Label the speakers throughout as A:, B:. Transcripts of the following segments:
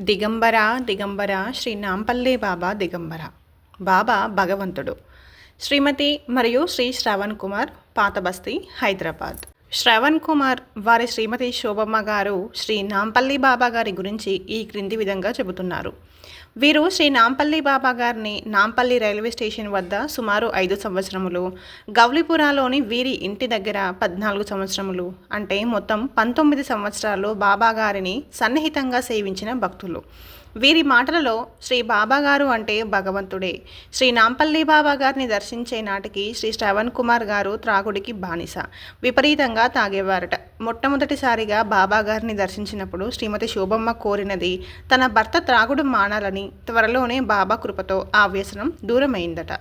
A: దిగంబర దిగంబర శ్రీ నాంపల్లే బాబా దిగంబర. బాబా భగవంతుడు. శ్రీమతి మరియు శ్రీ శ్రవణ్ కుమార్ పాతబస్తీ హైదరాబాద్. శ్రవణ్ కుమార్ వారి శ్రీమతి శోభమ్మ గారు శ్రీ నాంపల్లి బాబా గారి గురించి ఈ క్రింది విధంగా చెబుతున్నారు. వీరు శ్రీ నాంపల్లి బాబా గారిని నాంపల్లి రైల్వే స్టేషన్ వద్ద సుమారు ఐదు సంవత్సరములు గౌలిపురాలోని వీరి ఇంటి దగ్గర పద్నాలుగు సంవత్సరములు అంటే మొత్తం పంతొమ్మిది సంవత్సరాలు బాబా గారిని సన్నిహితంగా సేవించిన భక్తులు. వీరి మాటలలో శ్రీ బాబా గారు అంటే భగవంతుడే. శ్రీ నాంపల్లి బాబా గారిని దర్శించే నాటికి శ్రీ శ్రవణ్ కుమార్ గారు త్రాగుడికి బానిస. విపరీతంగా తాగేవారట. మొట్టమొదటిసారిగా బాబా గారిని దర్శించినప్పుడు శ్రీమతి శోభమ్మ కోరినది తన భర్త త్రాగుడు మానాలని త్వరలోనే బాబా కృపతో ఆ వ్యసనం దూరమైందట.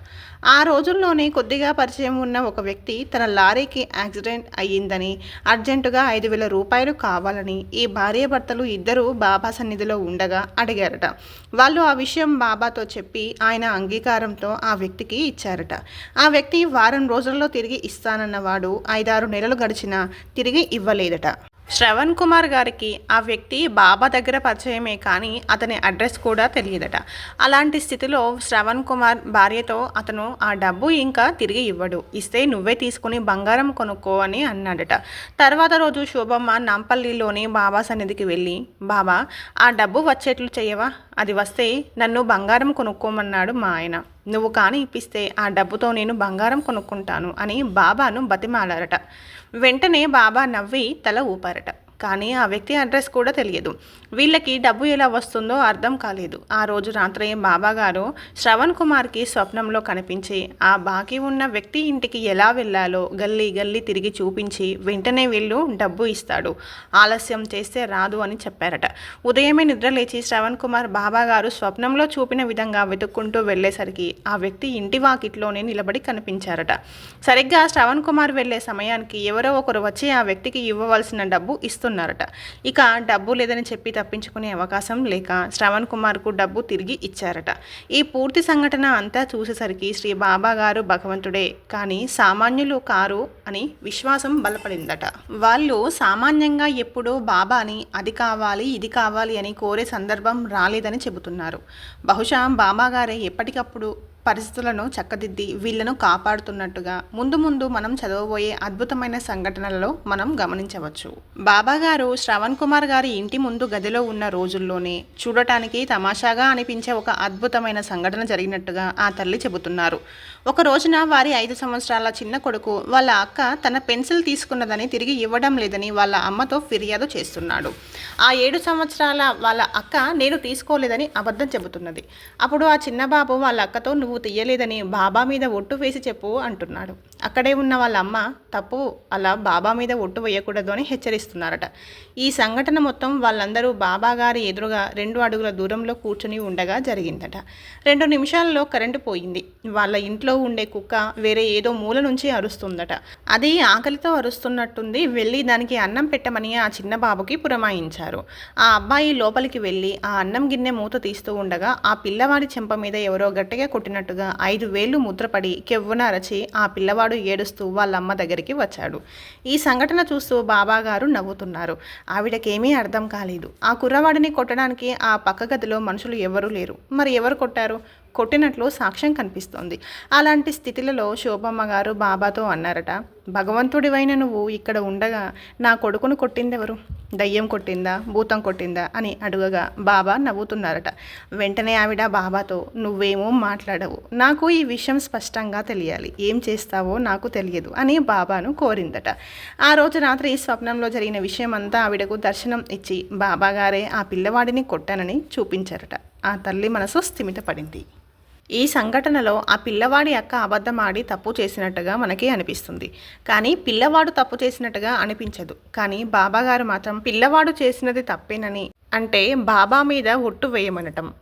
A: ఆ రోజుల్లోనే కొద్దిగా పరిచయం ఉన్న ఒక వ్యక్తి తన లారీకి యాక్సిడెంట్ అయ్యిందని అర్జెంటుగా ఐదు వేల రూపాయలు కావాలని ఈ భార్యాభర్తలు ఇద్దరూ బాబా సన్నిధిలో ఉండగా అడిగారట. వాళ్ళు ఆ విషయం బాబాతో చెప్పి ఆయన అంగీకారంతో ఆ వ్యక్తికి ఇచ్చారట. ఆ వ్యక్తి వారం రోజుల్లో తిరిగి ఇస్తానన్నవాడు ఐదారు నెలలు గడిచినా తిరిగి ఇవ్వలేదట. శ్రవణ్ కుమార్ గారికి ఆ వ్యక్తి బాబా దగ్గర పరిచయమే కానీ అతని అడ్రస్ కూడా తెలియదట. అలాంటి స్థితిలో శ్రవణ్ కుమార్ భార్యతో అతను ఆ డబ్బు ఇంకా తిరిగి ఇవ్వడు. ఇస్తే నువ్వే తీసుకుని బంగారం కొనుక్కో అని అన్నాడట. తర్వాత రోజు శోభమ్మ నాంపల్లిలోని బాబా సన్నిధికి వెళ్ళి బాబా ఆ డబ్బు వచ్చేట్లు చేయవా? అది వస్తే నన్ను బంగారం కొనుక్కోమన్నాడు మా ఆయన. నువ్వు కానీ ఇప్పిస్తే ఆ డబ్బుతో నేను బంగారం కొనుక్కుంటాను అని బాబాను బతిమాలారట. వెంటనే బాబా నవ్వి తల ఊపారట. కానీ ఆ వ్యక్తి అడ్రస్ కూడా తెలియదు. వీళ్ళకి డబ్బు ఎలా వస్తుందో అర్థం కాలేదు. ఆ రోజు రాత్రి బాబాగారు శ్రవణ్ కుమార్కి స్వప్నంలో కనిపించి ఆ బాకీ ఉన్న వ్యక్తి ఇంటికి ఎలా వెళ్ళాలో గల్లీ గల్లీ తిరిగి చూపించి వెంటనే వీళ్ళు డబ్బు ఇస్తాడు. ఆలస్యం చేస్తే రాదు అని చెప్పారట. ఉదయమే నిద్రలేచి శ్రవణ్ కుమార్ బాబాగారు స్వప్నంలో చూపిన విధంగా వెతుక్కుంటూ వెళ్ళేసరికి ఆ వ్యక్తి ఇంటి వాకిట్లోనే నిలబడి కనిపించారట. సరిగ్గా శ్రవణ్ కుమార్ వెళ్ళే సమయానికి ఎవరో ఒకరు వచ్చి ఆ వ్యక్తికి ఇవ్వవలసిన డబ్బు ఇస్తున్నారట ఇక డబ్బు లేదని చెప్పి తప్పించుకునే అవకాశం లేక శ్రవణ్ కుమార్కు డబ్బు తిరిగి ఇచ్చారట. ఈ పూర్తి సంఘటన అంతా చూసేసరికి శ్రీ బాబా గారు భగవంతుడే కానీ సామాన్యులు కారు అని విశ్వాసం బలపడిందట. వాళ్ళు సామాన్యంగా ఎప్పుడూ బాబాని అది కావాలి ఇది కావాలి అని కోరే సందర్భం రాలేదని చెబుతున్నారు. బహుశా బాబాగారే ఎప్పటికప్పుడు పరిస్థితులను చక్కదిద్ది వీళ్ళను కాపాడుతున్నట్టుగా ముందు ముందు మనం చదవబోయే అద్భుతమైన సంఘటనలలో మనం గమనించవచ్చు. బాబాగారు శ్రవణ్ కుమార్ గారి ఇంటి ముందు గదిలో ఉన్న రోజుల్లోనే చూడటానికి తమాషాగా అనిపించే ఒక అద్భుతమైన సంఘటన జరిగినట్టుగా ఆ తల్లి చెబుతున్నారు. ఒక రోజున వారి ఐదు సంవత్సరాల చిన్న కొడుకు వాళ్ళ అక్క తన పెన్సిల్ తీసుకున్నదని తిరిగి ఇవ్వడం లేదని వాళ్ళ అమ్మతో ఫిర్యాదు చేస్తున్నాడు. ఆ ఏడు సంవత్సరాల వాళ్ళ అక్క నేను తీసుకోలేదని అబద్ధం చెబుతున్నది. అప్పుడు ఆ చిన్న బాబు వాళ్ళ అక్కతో నువ్వు తీయలేదని బాబా మీద ఒట్టు వేసి చెప్పు అంటున్నాడు. అక్కడే ఉన్న వాళ్ళ అమ్మ తప్పు అలా బాబా మీద ఒట్టు వేయకూడదు అని హెచ్చరిస్తున్నారట. ఈ సంఘటన మొత్తం వాళ్ళందరూ బాబా గారి ఎదురుగా రెండు అడుగుల దూరంలో కూర్చుని ఉండగా జరిగిందట. రెండు నిమిషాల్లో కరెంటు పోయింది. వాళ్ళ ఇంట్లో ఉండే కుక్క వేరే ఏదో మూల నుంచి అరుస్తుందట. అది ఆకలితో అరుస్తున్నట్టుంది. వెళ్ళి దానికి అన్నం పెట్టమని ఆ చిన్న బాబుకి పురమాయించారు. ఆ అబ్బాయి లోపలికి వెళ్ళి ఆ అన్నం గిన్నె మూత తీస్తూ ఉండగా ఆ పిల్లవాడి చెంప మీద ఎవరో గట్టిగా కొట్టినట్టు అన్నట్టుగా ఐదు వేలు ముద్రపడి కెవ్వున అరచి ఆ పిల్లవాడు ఏడుస్తూ వాళ్ళ అమ్మ దగ్గరికి వచ్చాడు. ఈ సంఘటన చూస్తూ బాబా గారు నవ్వుతున్నారు. ఆవిడకేమీ అర్థం కాలేదు. ఆ కుర్రవాడిని కొట్టడానికి ఆ పక్క గదిలో మనుషులు ఎవరూ లేరు. మరి ఎవరు కొట్టారు? కొట్టినట్లు సాక్ష్యం కనిపిస్తోంది. అలాంటి స్థితిలలో శోభమ్మ గారు బాబాతో అన్నారట భగవంతుడివైన నువ్వు ఇక్కడ ఉండగా నా కొడుకును కొట్టిందెవరు? దయ్యం కొట్టిందా? భూతం కొట్టిందా? అని అడుగగా బాబా నవ్వుతున్నారట. వెంటనే ఆవిడ బాబాతో నువ్వేమో మాట్లాడవు. నాకు ఈ విషయం స్పష్టంగా తెలియాలి. ఏం చేస్తావో నాకు తెలియదు అని బాబాను కోరిందట. ఆ రోజు రాత్రి ఈ స్వప్నంలో జరిగిన విషయం అంతా ఆవిడకు దర్శనం ఇచ్చి బాబాగారే ఆ పిల్లవాడిని కొట్టానని చూపించారట. ఆ తల్లి మనసు స్థిమితపడింది. ఈ సంఘటనలో ఆ పిల్లవాడి అక్క అబద్ధమాడి తప్పు చేసినట్టుగా మనకి అనిపిస్తుంది. కానీ పిల్లవాడు తప్పు చేసినట్టుగా అనిపించదు. కానీ బాబాగారు మాత్రం పిల్లవాడు చేసినది తప్పేనని అంటే బాబా మీద ఒట్టు వేయమనటం.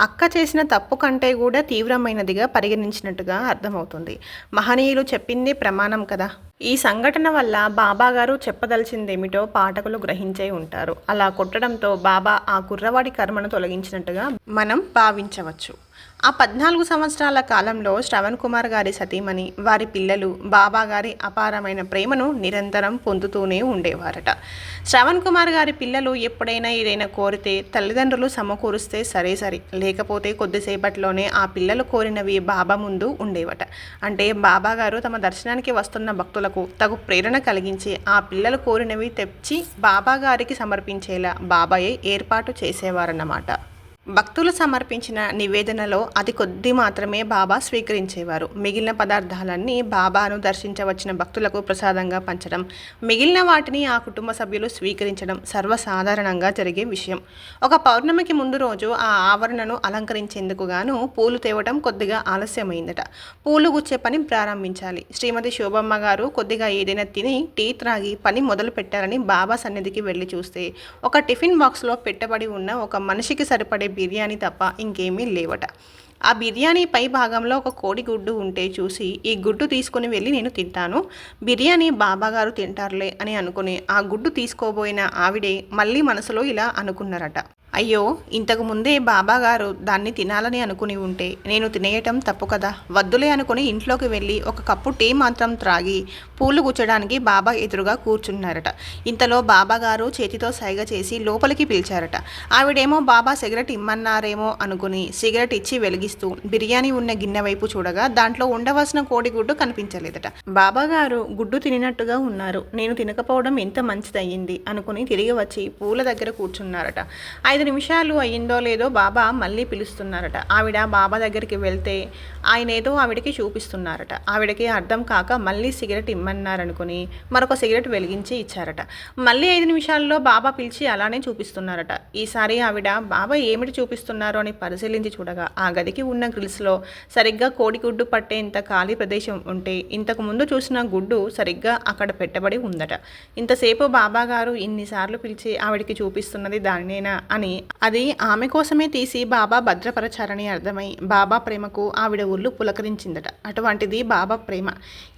A: అక్క చేసిన తప్పు కంటే కూడా తీవ్రమైనదిగా పరిగణించినట్టుగా అర్థమవుతుంది. మహనీయులు చెప్పింది ప్రమాణం కదా. ఈ సంఘటన వల్ల బాబా గారు చెప్పదలిచిందేమిటో పాఠకులు గ్రహించే ఉంటారు. అలా కొట్టడంతో బాబా ఆ కుర్రవాడి కర్మను తొలగించినట్టుగా మనం భావించవచ్చు. ఆ పద్నాలుగు సంవత్సరాల కాలంలో శ్రవణ్ కుమార్ గారి సతీమణి వారి పిల్లలు బాబా గారి అపారమైన ప్రేమను నిరంతరం పొందుతూనే ఉండేవారట. శ్రవణ్ కుమార్ గారి పిల్లలు ఎప్పుడైనా ఏదైనా కోరితే తల్లిదండ్రులు సమకూరుస్తే సరే సరే. లేకపోతే కొద్దిసేపట్లోనే ఆ పిల్లలు కోరినవి బాబా ముందు ఉండేవట. అంటే బాబా గారు తమ దర్శనానికి వస్తున్న భక్తులు భక్తులకు తగు ప్రేరణ కలిగించి ఆ పిల్లలు కోరినవి తెచ్చి బాబా గారికి సమర్పించేలా బాబాయే ఏర్పాటు చేసేవారన్నమాట. భక్తులు సమర్పించిన నివేదనలో అతి కొద్ది మాత్రమే బాబా స్వీకరించేవారు. మిగిలిన పదార్థాలన్నీ బాబాను దర్శించవచ్చిన భక్తులకు ప్రసాదంగా పంచడం మిగిలిన వాటిని ఆ కుటుంబ సభ్యులు స్వీకరించడం సర్వసాధారణంగా జరిగే విషయం. ఒక పౌర్ణమికి ముందు రోజు ఆ ఆవరణను అలంకరించేందుకు గాను పూలు తేవటం కొద్దిగా ఆలస్యమైందట. పూలు గుచ్చే పని ప్రారంభించాలి. శ్రీమతి శోభమ్మ గారు కొద్దిగా ఏదైనా తిని టీ త్రాగి పని మొదలు పెట్టారని బాబా సన్నిధికి వెళ్ళి చూస్తే ఒక టిఫిన్ బాక్స్లో పెట్టబడి ఉన్న ఒక మనిషికి సరిపడే బిర్యానీ తప్ప ఇంకేమీ లేవట. ఆ బిర్యానీ పై భాగంలో ఒక కోడి గుడ్డు ఉంటే చూసి ఈ గుడ్డు తీసుకుని వెళ్ళి నేను తింటాను. బిర్యానీ బాబా గారు తింటారులే అని అనుకుని ఆ గుడ్డు తీసుకోబోయిన ఆవిడే మళ్ళీ మనసులో ఇలా అనుకున్నారట. అయ్యో ఇంతకు ముందే బాబా గారు దాన్ని తినాలని అనుకుని ఉంటే నేను తినేయటం తప్పు కదా? వద్దులే అనుకుని ఇంట్లోకి వెళ్ళి ఒక కప్పు టీ మాత్రం త్రాగి పూలు గుచ్చడానికి బాబా ఎదురుగా కూర్చున్నారట. ఇంతలో బాబా గారు చేతితో సైగ చేసి లోపలికి పిలిచారట. ఆవిడేమో బాబా సిగరెట్ ఇమ్మన్నారేమో అనుకుని సిగరెట్ ఇచ్చి వెలిగిస్తూ బిర్యానీ ఉన్న గిన్నె వైపు చూడగా దాంట్లో ఉండవలసిన కోడిగుడ్డు కనిపించలేదట. బాబా గారు గుడ్డు తినినట్టుగా ఉన్నారు. నేను తినకపోవడం ఎంత మంచిదయ్యింది అనుకుని తిరిగి వచ్చి పూల దగ్గర కూర్చున్నారట. ఐదు పది నిమిషాలు అయ్యిందో లేదో బాబా మళ్ళీ పిలుస్తున్నారట. ఆవిడ బాబా దగ్గరికి వెళ్తే ఆయన ఏదో ఆవిడకి చూపిస్తున్నారట. ఆవిడకి అర్థం కాక మళ్ళీ సిగరెట్ ఇమ్మన్నారనుకుని మరొక సిగరెట్ వెలిగించి ఇచ్చారట. మళ్ళీ ఐదు నిమిషాల్లో బాబా పిలిచి అలానే చూపిస్తున్నారట. ఈసారి ఆవిడ బాబా ఏమిటి చూపిస్తున్నారో అని పరిశీలించి చూడగా ఆ గదికి ఉన్న గ్రిల్స్లో సరిగ్గా కోడిగుడ్డు పట్టేంత ఖాళీ ప్రదేశం ఉంటే ఇంతకు ముందు చూసిన గుడ్డు సరిగ్గా అక్కడ పెట్టబడి ఉందట. ఇంతసేపు బాబా గారు ఇన్నిసార్లు పిలిచి ఆవిడికి చూపిస్తున్నది దానినేనా అని అది ఆమె కోసమే తీసి బాబా భద్రపరచారని అర్థమై బాబా ప్రేమకు ఆవిడ ఊళ్ళు పులకరించిందట. అటువంటిది బాబా ప్రేమ.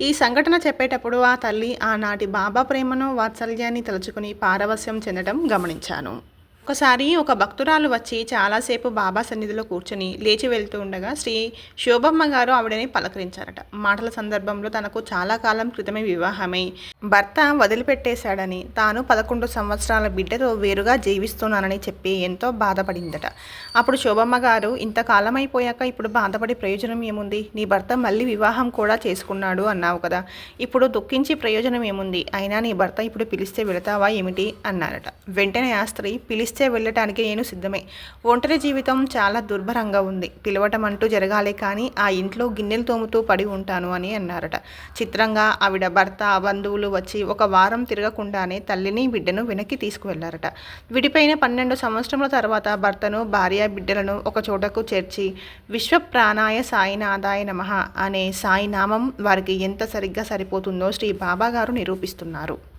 A: ఈ సంఘటన చెప్పేటప్పుడు ఆ తల్లి ఆనాటి బాబా ప్రేమను వాత్సల్యాన్ని తలుచుకుని పారవస్యం చెందడం గమనించాను. ఒకసారి ఒక భక్తురాలు వచ్చి చాలాసేపు బాబా సన్నిధిలో కూర్చొని లేచి వెళ్తూ ఉండగా శ్రీ శోభమ్మ గారు ఆవిడని పలకరించారట. మాటల సందర్భంలో తనకు చాలా కాలం క్రితమే వివాహమై భర్త వదిలిపెట్టేశాడని తాను పదకొండు సంవత్సరాల బిడ్డతో వేరుగా జీవిస్తున్నానని చెప్పి ఎంతో బాధపడిందట. అప్పుడు శోభమ్మ గారు ఇంతకాలం అయిపోయాక ఇప్పుడు బాధపడి ప్రయోజనం ఏముంది? నీ భర్త మళ్ళీ వివాహం కూడా చేసుకున్నాడు అన్నావు కదా. ఇప్పుడు దుఃఖించి ప్రయోజనం ఏముంది? అయినా నీ భర్త ఇప్పుడు పిలిస్తే వెళతావా ఏమిటి? అన్నారట. వెంటనే ఆ స్త్రీ పిలిస్తే వెళ్ళటానికి నేను సిద్ధమే. ఒంటరి జీవితం చాలా దుర్భరంగా ఉంది. పిలవటం అంటూ జరగాలి కానీ ఆ ఇంట్లో గిన్నెలు తోముతూ పడి ఉంటాను అని అన్నారట. చిత్రంగా ఆవిడ భర్త బంధువులు వచ్చి ఒక వారం తిరగకుండానే తల్లిని బిడ్డను వెనక్కి తీసుకువెళ్ళారట. విడిపోయిన పన్నెండు సంవత్సరముల తర్వాత భర్తను భార్య బిడ్డలను ఒక చోటకు చేర్చి విశ్వ ప్రాణాయ సాయినాథాయ నమః అనే సాయి నామం వారికి ఎంత సరిగ్గా సరిపోతుందో శ్రీ బాబాగారు నిరూపిస్తున్నారు.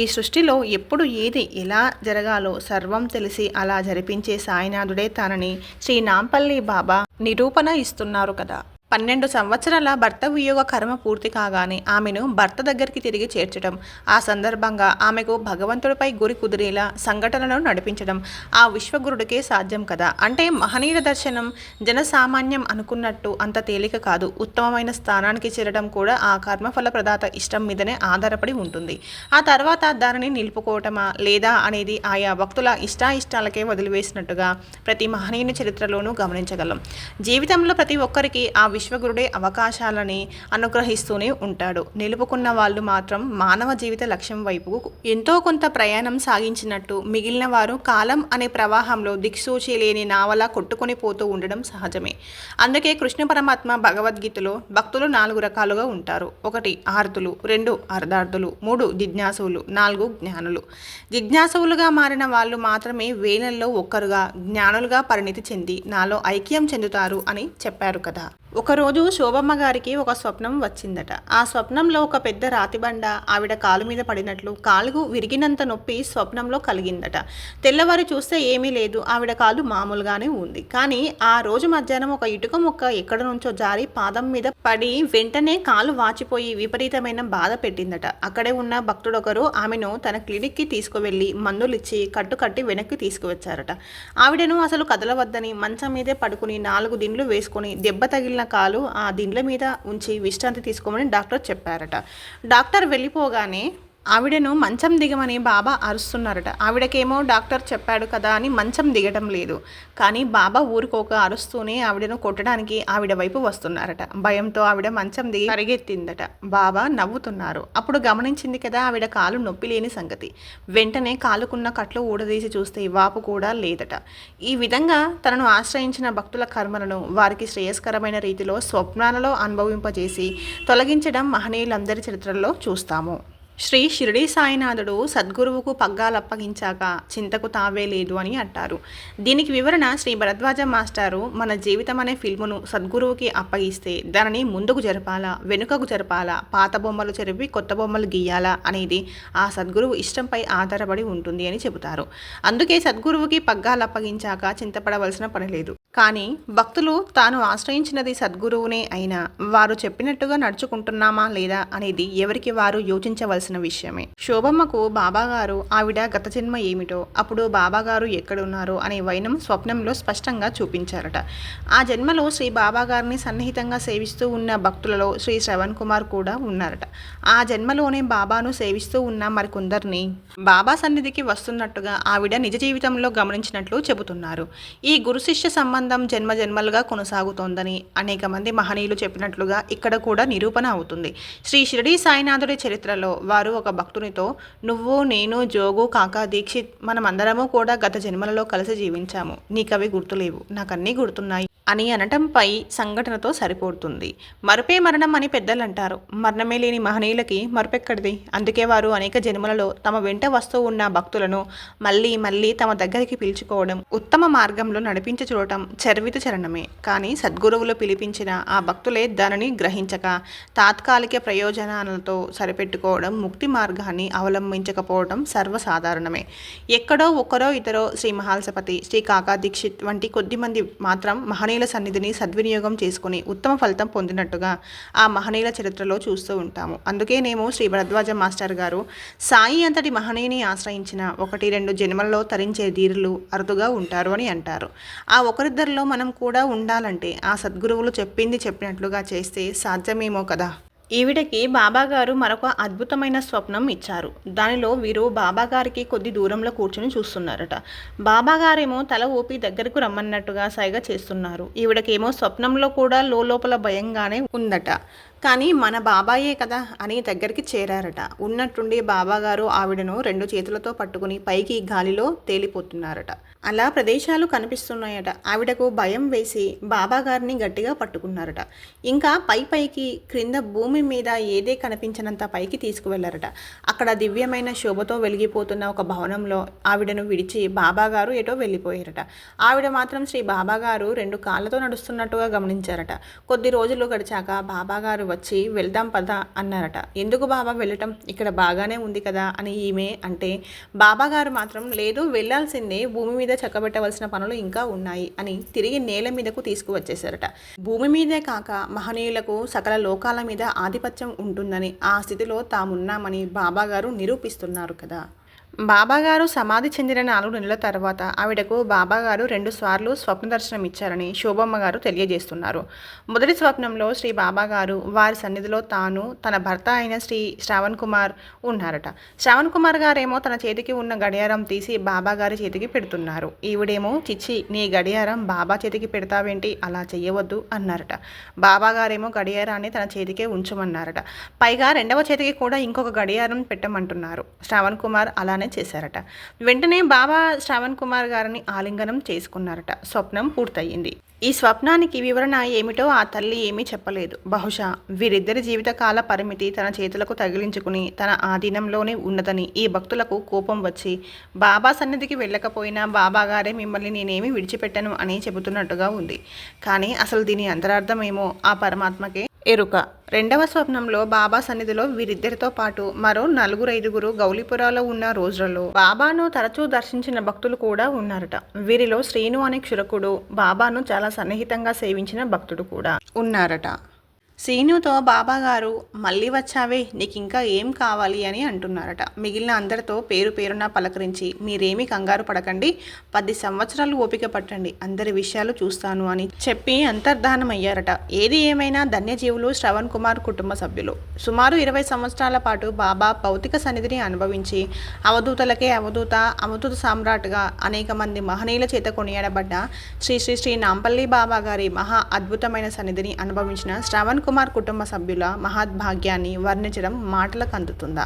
A: ఈ సృష్టిలో ఎప్పుడు ఏది ఎలా జరగాలో సర్వం తెలిసి అలా జరిపించే సాయినాథుడే తనని శ్రీ నాంపల్లి బాబా నిరూపణ ఇస్తున్నారు కదా. పన్నెండు సంవత్సరాల భర్త వియోగ కర్మ పూర్తి కాగానే ఆమెను భర్త దగ్గరికి తిరిగి చేర్చడం ఆ సందర్భంగా ఆమెకు భగవంతుడిపై గురి కుదిరేలా సంఘటనలను నడిపించడం ఆ విశ్వగురుడికే సాధ్యం కదా. అంటే మహనీయుల దర్శనం జనసామాన్యం అనుకున్నట్టు అంత తేలిక కాదు. ఉత్తమమైన స్థానానికి చేరడం కూడా ఆ కర్మఫల ప్రదాత ఇష్టం మీదనే ఆధారపడి ఉంటుంది. ఆ తర్వాత దానిని నిలుపుకోవటమా లేదా అనేది ఆయా భక్తుల ఇష్టాయిష్టాలకే వదిలివేసినట్టుగా ప్రతి మహనీయుని చరిత్రలోనూ గమనించగలం. జీవితంలో ప్రతి ఒక్కరికి ఆ విశ్వగురుడే అవకాశాలని అనుగ్రహిస్తూనే ఉంటాడు. నిలుపుకున్న వాళ్ళు మాత్రం మానవ జీవిత లక్ష్యం వైపు ఎంతో కొంత ప్రయాణం సాగించినట్టు మిగిలిన వారు కాలం అనే ప్రవాహంలో దిక్సూచి లేని నావలా కొట్టుకొని పోతూ ఉండడం సహజమే. అందుకే కృష్ణ పరమాత్మ భగవద్గీతలో భక్తులు నాలుగు రకాలుగా ఉంటారు. ఒకటి ఆర్తులు రెండు అర్ధార్థులు మూడు జిజ్ఞాసువులు నాలుగు జ్ఞానులు. జిజ్ఞాసువులుగా మారిన వాళ్ళు మాత్రమే వేలల్లో ఒక్కరుగా జ్ఞానులుగా పరిణితి చెంది నాలో ఐక్యం చెందుతారు అని చెప్పారు కదా. ఒకరోజు శోభమ్మ గారికి ఒక స్వప్నం వచ్చిందట. ఆ స్వప్నంలో ఒక పెద్ద రాతిబండ ఆవిడ కాలు మీద పడినట్లు కాలుగు విరిగినంత నొప్పి స్వప్నంలో కలిగిందట. తెల్లవారు చూస్తే ఏమీ లేదు. ఆవిడ కాలు మామూలుగానే ఉంది. కానీ ఆ రోజు మధ్యాహ్నం ఒక ఇటుక ముక్క ఎక్కడ నుంచో జారి పాదం మీద పడి వెంటనే కాలు వాచిపోయి విపరీతమైన బాధ పెట్టిందట. అక్కడే ఉన్న భక్తుడొకరు ఆమెను తన క్లినిక్కి తీసుకువెళ్ళి మందులిచ్చి కట్టుకట్టి వెనక్కి తీసుకువచ్చారట. ఆవిడను అసలు కదలవద్దని మంచం మీదే పడుకుని నాలుగు దిండ్లు వేసుకొని దెబ్బ తగిలిన కాలు ఆ దిండ్ల మీద ఉంచి విశ్రాంతి తీసుకోమని డాక్టర్ చెప్పారట. డాక్టర్ వెళ్ళిపోగానే ఆవిడను మంచం దిగమని బాబా అరుస్తున్నారట. ఆవిడకేమో డాక్టర్ చెప్పాడు కదా అని మంచం దిగటం లేదు. కానీ బాబా ఊరుకోక అరుస్తూనే ఆవిడను కొట్టడానికి ఆవిడ వైపు వస్తున్నారట. భయంతో ఆవిడ మంచం దిగి పరిగెత్తిందట. బాబా నవ్వుతున్నారు. అప్పుడు గమనించింది కదా ఆవిడ కాలు నొప్పి లేని సంగతి. వెంటనే కాలుకున్న కట్లు ఊడదీసి చూస్తే వాపు కూడా లేదట. ఈ విధంగా తనను ఆశ్రయించిన భక్తుల కర్మలను వారికి శ్రేయస్కరమైన రీతిలో స్వప్నాలలో అనుభవింపజేసి తొలగించడం మహనీయులందరి చరిత్రలో చూస్తాము. శ్రీ షిరిడి సాయినాథుడు సద్గురువుకు పగ్గాలప్పగించాక చింతకు తావే లేదు అని అంటారు. దీనికి వివరణ శ్రీ భరద్వాజ మాస్టారు మన జీవితం అనే ఫిల్మును సద్గురువుకి అప్పగిస్తే దానిని ముందుకు జరపాలా వెనుకకు జరపాలా పాత బొమ్మలు చెరిపి కొత్త బొమ్మలు గీయాలా అనేది ఆ సద్గురువు ఇష్టంపై ఆధారపడి ఉంటుంది అని చెబుతారు. అందుకే సద్గురువుకి పగ్గాలు అప్పగించాక చింతపడవలసిన పని లేదు. కానీ భక్తులు తాను ఆశ్రయించినది సద్గురువునే అయినా వారు చెప్పినట్టుగా నడుచుకుంటున్నామా లేదా అనేది ఎవరికి వారు యోచించవలసిన విషయమే. శోభమ్మకు బాబాగారు ఆవిడ గత జన్మ ఏమిటో అప్పుడు బాబాగారు ఎక్కడున్నారో అనే వైనం స్వప్నంలో స్పష్టంగా చూపించారట. ఆ జన్మలో శ్రీ బాబాగారిని సన్నిహితంగా సేవిస్తూ ఉన్న భక్తులలో శ్రీ శ్రవణ్ కుమార్ కూడా ఉన్నారట. ఆ జన్మలోనే బాబాను సేవిస్తూ ఉన్న మరికొందరిని బాబా సన్నిధికి వస్తున్నట్టుగా ఆవిడ నిజ జీవితంలో గమనించినట్లు చెబుతున్నారు. ఈ గురు శిష్య సంబంధం జన్మ జన్మలుగా కొనసాగుతోందని అనేక మంది మహనీయులు చెప్పినట్లుగా ఇక్కడ కూడా నిరూపణ అవుతుంది. శ్రీ షిరిడి సాయినాథుడి చరిత్రలో వారు ఒక భక్తునితో నువ్వు నేను జోగు కాకా దీక్షిత్ మనమందరము కూడా గత జన్మలలో కలిసి జీవించాము. నీకవి గుర్తులేవు. నాకన్నీ గుర్తున్నాయి. అని అనటంపై సంఘటనతో సరిపోతుంది. మరుపే మరణం అని పెద్దలు అంటారు మరణమే లేని మహనీయులకి మరుపెక్కడిది? అందుకే వారు అనేక జన్మలలో తమ వెంట వస్తూ ఉన్న భక్తులను మళ్ళీ మళ్ళీ తమ దగ్గరికి పిలుచుకోవడం ఉత్తమ మార్గంలో నడిపించి చూడటం చర్విత చరణమే. కానీ సద్గురువులు పిలిపించిన ఆ భక్తులే దానిని గ్రహించక తాత్కాలిక ప్రయోజనాలతో సరిపెట్టుకోవడం ముక్తి మార్గాన్ని అవలంబించకపోవడం సర్వసాధారణమే. ఎక్కడో ఒకరో ఇతరో శ్రీ మహాల్సపతి శ్రీ కాకా దీక్షిత్ వంటి కొద్దిమంది మాత్రం మహనీయుల సన్నిధిని సద్వినియోగం చేసుకుని ఉత్తమ ఫలితం పొందినట్టుగా ఆ మహనీయుల చరిత్రలో చూస్తూ ఉంటాము. అందుకేనేమో శ్రీ భరద్వాజ మాస్టర్ గారు సాయి అంతటి మహనీయుని ఆశ్రయించిన ఒకటి రెండు జన్మల్లో తరించే ధీరులు అరుదుగా ఉంటారు అని అంటారు. ఆ ఒకరిద్దరిలో మనం కూడా ఉండాలంటే ఆ సద్గురువులు చెప్పింది చెప్పినట్లుగా చేస్తే సాధ్యమేమో కదా? ఈవిడకి బాబాగారు మరొక అద్భుతమైన స్వప్నం ఇచ్చారు. దానిలో వీరు బాబాగారికి కొద్ది దూరంలో కూర్చుని చూస్తున్నారట. బాబాగారేమో తల ఊపి దగ్గరకు రమ్మన్నట్టుగా సైగ చేస్తున్నారు. ఈవిడకేమో స్వప్నంలో కూడా లోపల భయంగానే ఉందట. కానీ మన బాబాయే కదా అని దగ్గరికి చేరారట. ఉన్నట్టుండి బాబాగారు ఆవిడను రెండు చేతులతో పట్టుకుని పైకి గాలిలో తేలిపోతున్నారట. అలా ప్రదేశాలు కనిపిస్తున్నాయట. ఆవిడకు భయం వేసి బాబాగారిని గట్టిగా పట్టుకున్నారట. ఇంకా పై పైకి క్రింద భూమి మీద ఏదే కనిపించినంత పైకి తీసుకువెళ్ళారట. అక్కడ దివ్యమైన శోభతో వెలిగిపోతున్న ఒక భవనంలో ఆవిడను విడిచి బాబాగారు ఎటో వెళ్ళిపోయారట. ఆవిడ మాత్రం శ్రీ బాబాగారు రెండు కాళ్ళతో నడుస్తున్నట్టుగా గమనించారట. కొద్ది రోజులు గడిచాక బాబాగారు వచ్చి వెళ్దాం పదా అన్నారట. ఎందుకు బాబా వెళ్ళటం? ఇక్కడ బాగానే ఉంది కదా అని ఈమె అంటే బాబాగారు మాత్రం లేదు వెళ్ళాల్సిందే భూమి మీద చక్కబెట్టవలసిన పనులు ఇంకా ఉన్నాయి అని తిరిగి నేల మీదకు తీసుకువచ్చేశారట. భూమి మీదే కాక మహనీయులకు సకల లోకాల మీద ఆధిపత్యం ఉంటుందని ఆ స్థితిలో తామున్నామని బాబాగారు నిరూపిస్తున్నారు కదా. బాబాగారు సమాధి చెందిన నాలుగు నెలల తర్వాత ఆవిడకు బాబాగారు రెండు సార్లు స్వప్న దర్శనం ఇచ్చారని శోభమ్మ గారు తెలియజేస్తున్నారు. మొదటి స్వప్నంలో శ్రీ బాబాగారు వారి సన్నిధిలో తాను తన భర్త అయిన శ్రీ శ్రావణ్ కుమార్ ఉన్నారట. శ్రావణ్ కుమార్ గారేమో తన చేతికి ఉన్న గడియారం తీసి బాబాగారి చేతికి పెడుతున్నారు. ఈవిడేమో చిచ్చి నీ గడియారం బాబా చేతికి పెడతావేంటి? అలా చేయవద్దు అన్నారట. బాబాగారేమో గడియారాన్ని తన చేతికే ఉంచమన్నారట. పైగా రెండవ చేతికి కూడా ఇంకొక గడియారం పెట్టమంటున్నారు. శ్రావణ్ కుమార్ అలానే చేశారట. వెంటనే బాబా శ్రావణ్ కుమార్ గారిని ఆలింగనం చేసుకున్నారట. స్వప్నం పూర్తయింది ఈ స్వప్నానికి వివరణ ఏమిటో ఆ తల్లి ఏమీ చెప్పలేదు. బహుశా వీరిద్దరి జీవితకాల పరిమితి తన చేతులకు తగిలించుకుని తన ఆధీనంలోనే ఉన్నదని ఈ భక్తులకు కోపం వచ్చి బాబా సన్నిధికి వెళ్ళకపోయినా బాబా గారే మిమ్మల్ని నేనేమి విడిచిపెట్టను అని చెబుతున్నట్టుగా ఉంది. కానీ అసలు దీని అంతరార్థమేమో ఆ పరమాత్మకే ఎరుక. రెండవ స్వప్నంలో బాబా సన్నిధిలో వీరిద్దరితో పాటు మరో నలుగురు ఐదుగురు గౌలిపురాలో ఉన్న రోజులలో బాబాను తరచూ దర్శించిన భక్తులు కూడా ఉన్నారట. వీరిలో శ్రీను అనే క్షురకుడు బాబాను చాలా సన్నిహితంగా సేవించిన భక్తుడు కూడా ఉన్నారట. శ్రీనుతో బాబాగారు మళ్ళీ వచ్చావే నీకు ఇంకా ఏం కావాలి అని అంటున్నారట. మిగిలిన అందరితో పేరు పేరున పలకరించి మీరేమీ కంగారు పడకండి పది సంవత్సరాలు ఓపిక పట్టండి అందరి విషయాలు చూస్తాను అని చెప్పి అంతర్ధానం అయ్యారట ఏది ఏమైనా ధన్యజీవులు శ్రవణ్ కుమార్ కుటుంబ సభ్యులు. సుమారు ఇరవై సంవత్సరాల పాటు బాబా భౌతిక సన్నిధిని అనుభవించి అవధూతలకే అవధూత అవధూత సామ్రాట్గా అనేక మంది మహనీయుల చేత కొనియాడబడ్డ శ్రీ శ్రీ శ్రీ నాంపల్లి బాబా గారి మహా అద్భుతమైన సన్నిధిని అనుభవించిన శ్రవణ్ కుమార్ కుటుంబ సభ్యుల మహద్భాగ్యాన్ని వర్ణించడం మాటలకు అందుతుందా?